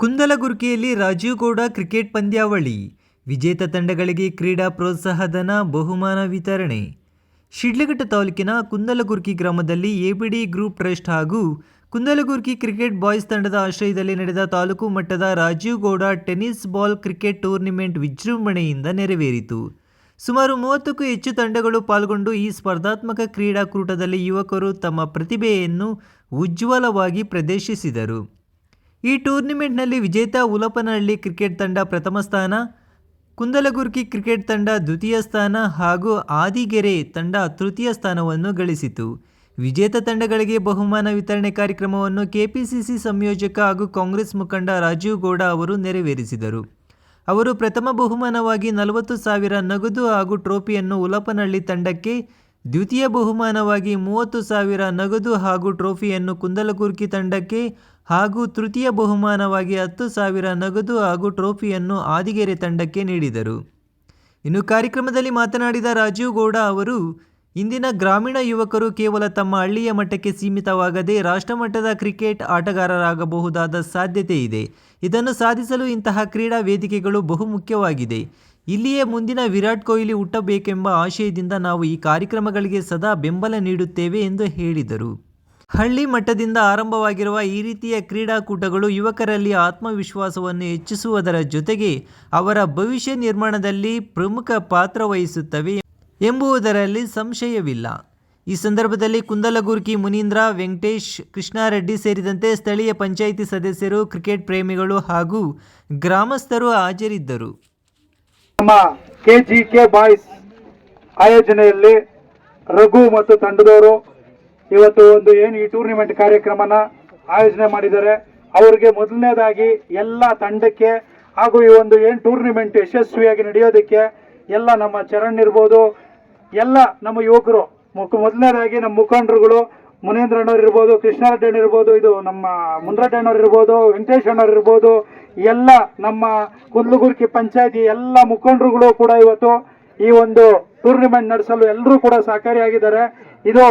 ಕುಂದಲಗುರ್ಕಿಯಲ್ಲಿ Rajiv Gowda cricket ಪಂದ್ಯಾವಳಿ. ವಿಜೇತ ತಂಡಗಳಿಗೆ ಕ್ರೀಡಾ ಪ್ರೋತ್ಸಾಹಧನ, ಬಹುಮಾನ ವಿತರಣೆ. ಶಿಡ್ಲಘಟ್ಟ ತಾಲೂಕಿನ ಕುಂದಲಗುರ್ಕಿ ಗ್ರಾಮದಲ್ಲಿ ಎಬಿಡಿ ಗ್ರೂಪ್ ಟ್ರಸ್ಟ್ ಹಾಗೂ ಕುಂದಲಗುರ್ಕಿ ಕ್ರಿಕೆಟ್ ಬಾಯ್ಸ್ ತಂಡದ ಆಶ್ರಯದಲ್ಲಿ ನಡೆದ ತಾಲೂಕು ಮಟ್ಟದ Rajeev Gowda tennis ball cricket tournament ವಿಜೃಂಭಣೆಯಿಂದ ನೆರವೇರಿತು. ಸುಮಾರು ಮೂವತ್ತಕ್ಕೂ ಹೆಚ್ಚು ತಂಡಗಳು ಪಾಲ್ಗೊಂಡು ಈ ಸ್ಪರ್ಧಾತ್ಮಕ ಕ್ರೀಡಾಕೂಟದಲ್ಲಿ ಯುವಕರು ತಮ್ಮ ಪ್ರತಿಭೆಯನ್ನು ಉಜ್ವಲವಾಗಿ ಪ್ರದರ್ಶಿಸಿದರು. ಈ ಟೂರ್ನಿಮೆಂಟ್ನಲ್ಲಿ ವಿಜೇತ ಉಲಪನಹಳ್ಳಿ ಕ್ರಿಕೆಟ್ ತಂಡ ಪ್ರಥಮ ಸ್ಥಾನ, ಕುಂದಲಗುರ್ಕಿ ಕ್ರಿಕೆಟ್ ತಂಡ ದ್ವಿತೀಯ ಸ್ಥಾನ ಹಾಗೂ ಆದಿಗೆರೆ ತಂಡ ತೃತೀಯ ಸ್ಥಾನವನ್ನು ಗಳಿಸಿತು. ವಿಜೇತ ತಂಡಗಳಿಗೆ ಬಹುಮಾನ ವಿತರಣೆ ಕಾರ್ಯಕ್ರಮವನ್ನು ಕೆಪಿಸಿಸಿ ಸಂಯೋಜಕ ಹಾಗೂ ಕಾಂಗ್ರೆಸ್ ಮುಖಂಡ ರಾಜೀವ್ ಗೌಡ ಅವರು ನೆರವೇರಿಸಿದರು. ಅವರು ಪ್ರಥಮ ಬಹುಮಾನವಾಗಿ ನಲವತ್ತು ಸಾವಿರ ನಗದು ಹಾಗೂ ಟ್ರೋಫಿಯನ್ನು ಉಲಪನಹಳ್ಳಿ ತಂಡಕ್ಕೆ ದ್ವಿತೀಯ ಬಹುಮಾನವಾಗಿ ಮೂವತ್ತು ಸಾವಿರ ನಗದು ಹಾಗೂ ಟ್ರೋಫಿಯನ್ನು ಕುಂದಲಕುರ್ಕಿ ತಂಡಕ್ಕೆ ಹಾಗೂ ತೃತೀಯ ಬಹುಮಾನವಾಗಿ ಹತ್ತು ಸಾವಿರ ನಗದು ಹಾಗೂ ಟ್ರೋಫಿಯನ್ನು ಆದಿಗೆರೆ ತಂಡಕ್ಕೆ ನೀಡಿದರು. ಇನ್ನು ಕಾರ್ಯಕ್ರಮದಲ್ಲಿ ಮಾತನಾಡಿದ ರಾಜೀವ್ ಗೌಡ ಅವರು, ಇಂದಿನ ಗ್ರಾಮೀಣ ಯುವಕರು ಕೇವಲ ತಮ್ಮ ಹಳ್ಳಿಯ ಮಟ್ಟಕ್ಕೆ ಸೀಮಿತವಾಗದೆ ರಾಷ್ಟ್ರಮಟ್ಟದ ಕ್ರಿಕೆಟ್ ಆಟಗಾರರಾಗಬಹುದಾದ ಸಾಧ್ಯತೆ ಇದೆ. ಇದನ್ನು ಸಾಧಿಸಲು ಇಂತಹ ಕ್ರೀಡಾ ವೇದಿಕೆಗಳು ಬಹುಮುಖ್ಯವಾಗಿದೆ. ಇಲ್ಲಿಯೇ ಮುಂದಿನ ವಿರಾಟ್ ಕೊಹ್ಲಿ ಹುಟ್ಟಬೇಕೆಂಬ ಆಶಯದಿಂದ ನಾವು ಈ ಕಾರ್ಯಕ್ರಮಗಳಿಗೆ ಸದಾ ಬೆಂಬಲ ನೀಡುತ್ತೇವೆ ಎಂದು ಹೇಳಿದರು. ಹಳ್ಳಿ ಮಟ್ಟದಿಂದ ಆರಂಭವಾಗಿರುವ ಈ ರೀತಿಯ ಕ್ರೀಡಾಕೂಟಗಳು ಯುವಕರಲ್ಲಿ ಆತ್ಮವಿಶ್ವಾಸವನ್ನು ಹೆಚ್ಚಿಸುವುದರ ಜೊತೆಗೆ ಅವರ ಭವಿಷ್ಯ ನಿರ್ಮಾಣದಲ್ಲಿ ಪ್ರಮುಖ ಪಾತ್ರ ವಹಿಸುತ್ತವೆ ಎಂಬುದರಲ್ಲಿ ಸಂಶಯವಿಲ್ಲ. ಈ ಸಂದರ್ಭದಲ್ಲಿ ಕುಂದಲಗುರ್ಕಿ ಮುನೀಂದ್ರ, ವೆಂಕಟೇಶ್ ಕೃಷ್ಣಾರೆಡ್ಡಿ ಸೇರಿದಂತೆ ಸ್ಥಳೀಯ ಪಂಚಾಯಿತಿ ಸದಸ್ಯರು, ಕ್ರಿಕೆಟ್ ಪ್ರೇಮಿಗಳು ಹಾಗೂ ಗ್ರಾಮಸ್ಥರು ಹಾಜರಿದ್ದರು. ನಮ್ಮ ಕೆ ಜಿ ಕೆ ಬಾಯ್ಸ್ ಆಯೋಜನೆಯಲ್ಲಿ ರಘು ಮತ್ತು ತಂಡದವರು ಇವತ್ತು ಒಂದು ಏನು ಈ ಟೂರ್ನಿಮೆಂಟ್ ಕಾರ್ಯಕ್ರಮನ ಆಯೋಜನೆ ಮಾಡಿದ್ದಾರೆ. ಅವರಿಗೆ ಮೊದಲನೇದಾಗಿ ಎಲ್ಲ ತಂಡಕ್ಕೆ ಹಾಗೂ ಈ ಒಂದು ಏನು ಟೂರ್ನಿಮೆಂಟ್ ಯಶಸ್ವಿಯಾಗಿ ನಡೆಯೋದಕ್ಕೆ ಎಲ್ಲ ನಮ್ಮ ಚರಣ್ ಇರ್ಬೋದು ಎಲ್ಲ ನಮ್ಮ ಯುವಕರು ಮೊದಲನೇದಾಗಿ ನಮ್ಮ ಮುಖಂಡರುಗಳು ಮುನೇಂದ್ರ ಅಣ್ಣವ್ರು ಇರ್ಬೋದು ಕೃಷ್ಣಾರೆಡ್ಡಿ ಇರ್ಬೋದು, ಇದು ನಮ್ಮ ಮುನ್ರಡ್ಡಿ ಅಣ್ಣವ್ರು ಇರ್ಬೋದು, ವೆಂಕಟೇಶ್ ಅಣ್ಣವ್ರು ಇರ್ಬೋದು, ಎಲ್ಲ ನಮ್ಮ ಕುಂದ್ಲುಗುರ್ಕಿ ಪಂಚಾಯತಿ ಎಲ್ಲ ಮುಖಂಡರುಗಳು ಕೂಡ ಇವತ್ತು ಈ ಒಂದು ಟೂರ್ನಿಮೆಂಟ್ ನಡೆಸಲು ಎಲ್ಲರೂ ಕೂಡ ಸಹಕಾರಿಯಾಗಿದ್ದಾರೆ. ಇದು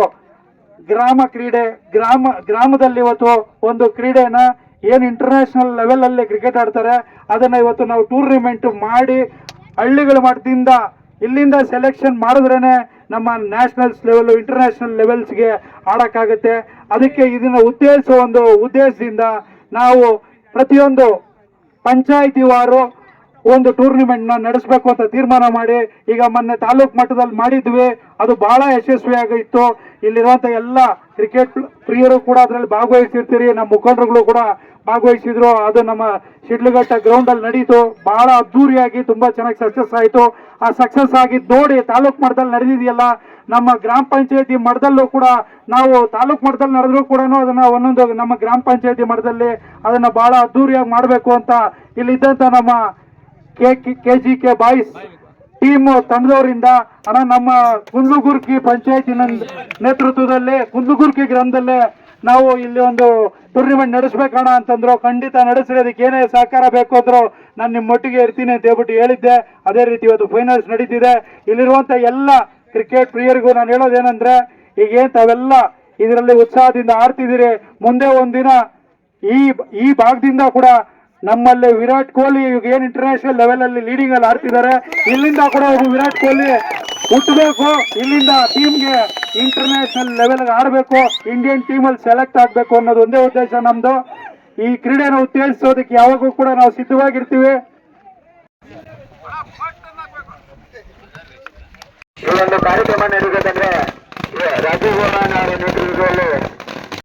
ಗ್ರಾಮ ಕ್ರೀಡೆ, ಗ್ರಾಮ, ಗ್ರಾಮದಲ್ಲಿ ಇವತ್ತು ಒಂದು ಕ್ರೀಡೆನ ಏನು ಇಂಟರ್ನ್ಯಾಷನಲ್ ಲೆವೆಲಲ್ಲಿ ಕ್ರಿಕೆಟ್ ಆಡ್ತಾರೆ, ಅದನ್ನ ಇವತ್ತು ನಾವು ಟೂರ್ನಿಮೆಂಟ್ ಮಾಡಿ ಹಳ್ಳಿಗಳ ಮಟ್ಟದಿಂದ ಇಲ್ಲಿಂದ ಸೆಲೆಕ್ಷನ್ ಮಾಡಿದ್ರೇನೆ ನಮ್ಮ ನ್ಯಾಷನಲ್ಸ್ ಲೆವೆಲ್ ಇಂಟರ್ನ್ಯಾಷನಲ್ ಲೆವೆಲ್ಸ್ಗೆ ಆಡೋಕ್ಕಾಗುತ್ತೆ. ಅದಕ್ಕೆ ಇದನ್ನು ಉತ್ತೇಜಿಸುವ ಒಂದು ಉದ್ದೇಶದಿಂದ ನಾವು ಪ್ರತಿಯೊಂದು ಪಂಚಾಯಿತಿ ವಾರು ಒಂದು ಟೂರ್ನಿಮೆಂಟ್ನ ನಡೆಸಬೇಕು ಅಂತ ತೀರ್ಮಾನ ಮಾಡಿ, ಈಗ ಮೊನ್ನೆ ತಾಲೂಕು ಮಟ್ಟದಲ್ಲಿ ಮಾಡಿದ್ವಿ. ಅದು ಬಹಳ ಯಶಸ್ವಿಯಾಗಿತ್ತು. ಇಲ್ಲಿರುವಂತ ಎಲ್ಲ ಕ್ರಿಕೆಟ್ ಪ್ರಿಯರು ಕೂಡ ಅದರಲ್ಲಿ ಭಾಗವಹಿಸಿರ್ತೀರಿ. ನಮ್ಮ ಮುಖಂಡರುಗಳು ಕೂಡ ಭಾಗವಹಿಸಿದ್ರು. ಅದು ನಮ್ಮ ಶಿಡ್ಲಘಟ್ಟ ಗ್ರೌಂಡ್ ಅಲ್ಲಿ ನಡೀತು. ಬಹಳ ಅದ್ದೂರಿಯಾಗಿ ತುಂಬಾ ಚೆನ್ನಾಗಿ ಸಕ್ಸಸ್ ಆಯಿತು. ಆ ಸಕ್ಸಸ್ ಆಗಿದ್ದು ನೋಡಿ ತಾಲೂಕ್ ಮಟ್ಟದಲ್ಲಿ ನಡೆದಿದೆಯಲ್ಲ, ನಮ್ಮ ಗ್ರಾಮ ಪಂಚಾಯತಿ ಮಟ್ಟದಲ್ಲೂ ಕೂಡ ನಾವು ತಾಲೂಕ್ ಮಟ್ಟದಲ್ಲಿ ನಡೆದ್ರು ಕೂಡ ಅದನ್ನ ಒಂದೊಂದು ನಮ್ಮ ಗ್ರಾಮ ಪಂಚಾಯತಿ ಮಟ್ಟದಲ್ಲಿ ಅದನ್ನ ಬಹಳ ಅದ್ದೂರಿಯಾಗಿ ಮಾಡಬೇಕು ಅಂತ ಇಲ್ಲಿದ್ದಂತ ನಮ್ಮ K K G K boys team ತಂಡದವರಿಂದ ಅಣ್ಣ, ನಮ್ಮ ಕುಂದ್ಲುಗುರ್ಕಿ ಪಂಚಾಯತಿನ ನೇತೃತ್ವದಲ್ಲಿ, ಕುಂದ್ಲುಗುರ್ಕಿ ಗ್ರಾಮದಲ್ಲೇ ನಾವು ಇಲ್ಲಿ ಒಂದು ಟೂರ್ನಿಮೆಂಟ್ ನಡೆಸ್ಬೇಕಣ ಅಂತಂದ್ರು, ಖಂಡಿತ ನಡೆಸ್ರಿ ಅದಕ್ಕೆ ಏನೇ ಸಹಕಾರ ಬೇಕು ಅಂದ್ರು ನಾನು ನಿಮ್ಮ ಒಟ್ಟಿಗೆ ಇರ್ತೀನಿ ಅಂತ ಹೇಳ್ಬಿಟ್ಟು ಹೇಳಿದ್ದೆ. ಅದೇ ರೀತಿ ಇವತ್ತು ಫೈನಲ್ಸ್ ನಡೀತಿದೆ. ಇಲ್ಲಿರುವಂತ ಎಲ್ಲ ಕ್ರಿಕೆಟ್ ಪ್ರಿಯರಿಗೂ ನಾನು ಹೇಳೋದೇನಂದ್ರೆ, ಈಗ ಏನ್ ತಾವೆಲ್ಲ ಇದರಲ್ಲಿ ಉತ್ಸಾಹದಿಂದ ಆಡ್ತಿದ್ದೀರಿ, ಮುಂದೆ ಒಂದಿನ ಈ ಈ ಭಾಗದಿಂದ ಕೂಡ ನಮ್ಮಲ್ಲಿ ವಿರಾಟ್ ಕೊಹ್ಲಿ ಈಗ ಏನ್ ಇಂಟರ್ನ್ಯಾಷನಲ್ ಲೆವೆಲ್ ಅಲ್ಲಿ ಲೀಡಿಂಗ್ ಅಲ್ಲಿ ಆಡ್ತಿದ್ದಾರೆ, ಇಲ್ಲಿಂದ ಕೂಡ ವಿರಾಟ್ ಕೊಹ್ಲಿ ಹುಟ್ಟಬೇಕು ಇಲ್ಲಿಂದ ಟೀಮ್ಗೆ ಇಂಟರ್ನ್ಯಾಷನಲ್ ಲೆವೆಲ್ ಆಡಬೇಕು ಇಂಡಿಯನ್ ಟೀಮ್ ಅಲ್ಲಿ ಸೆಲೆಕ್ಟ್ ಆಗಬೇಕು ಅನ್ನೋದು ಒಂದೇ ಉದ್ದೇಶ ನಮ್ಮದು ಈ ಕ್ರೀಡೆನ ಉತ್ತೇಜಿಸೋದಕ್ಕೆ ಯಾವಾಗೂ ಕೂಡ ನಾವು ಸಿದ್ಧವಾಗಿರ್ತೀವಿ. ಈ ಒಂದು ಕಾರ್ಯಕ್ರಮ ನಡೆಯಬೇಕಂದ್ರೆ ರಾಜೀವ್ ಗೌಡ ಅವರ ನೇತೃತ್ವದಲ್ಲಿ